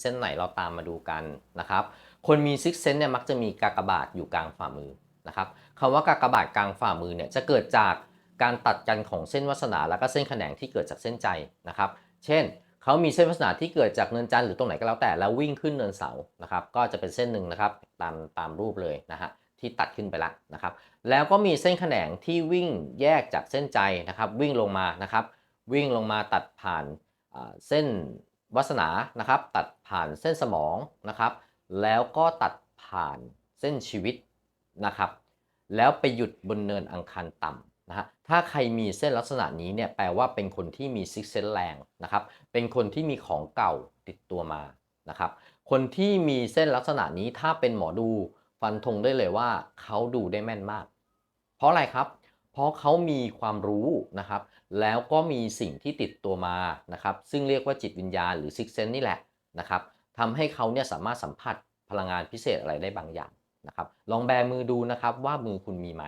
เส้นไหนเราตามมาดูกันนะครับ คนมีซิกเซนเนี่ยมักจะมีกากบาทอยู่กลางฝ่ามือนะครับคำว่ากากบาทกลางฝ่ามือเนี่ยจะเกิดจากการตัดกันของเส้นวาสนา แล้วก็เส้นแขนงที่เกิดจากเส้นใจนะครับ เช่นเขามีเส้นวาสนาที่เกิดจากเนินจันทร์หรือตรงไหนก็แล้วแต่แล้ววิ่งขึ้นเนินเสานะครับ ก็จะเป็นเส้นหนึ่งนะครับตามตามรูปเลยนะฮะที่ตัดขึ้นไปละนะครับ แล้วก็มีเส้นแขนงที่วิ่งแยกจากเส้นใจนะครับ วิ่งลงมานะครับ วิ่งลงมาตัดผ่านเส้น วาสนานะครับ ตัดผ่านเส้นสมองนะครับ แล้วก็ตัดผ่านเส้นชีวิตนะครับ แล้วไปหยุดบนเนินอังคารต่ำนะฮะถ้าใครมีเส้นลักษณะนี้เนี่ยแปลว่าเป็นคนที่มีซิกเซนแรงนะครับ เป็นคนที่มีของเก่าติดตัวมานะครับ คนที่มีเส้นลักษณะนี้ถ้าเป็นหมอดูฟันธงได้เลยว่าเขาดูได้แม่นมาก เพราะอะไรครับ เพราะเขามีความรู้นะครับ แล้วก็มีสิ่งที่ติดตัวมานะครับ ซึ่งเรียกว่าจิตวิญญาณหรือซิกเซนนี่แหละนะครับทำให้เขาเนี่ยสามารถสัมผัสพลังงานพิเศษอะไรได้บางอย่างนะครับ ลองแบมือดูนะครับว่ามือคุณมีไหม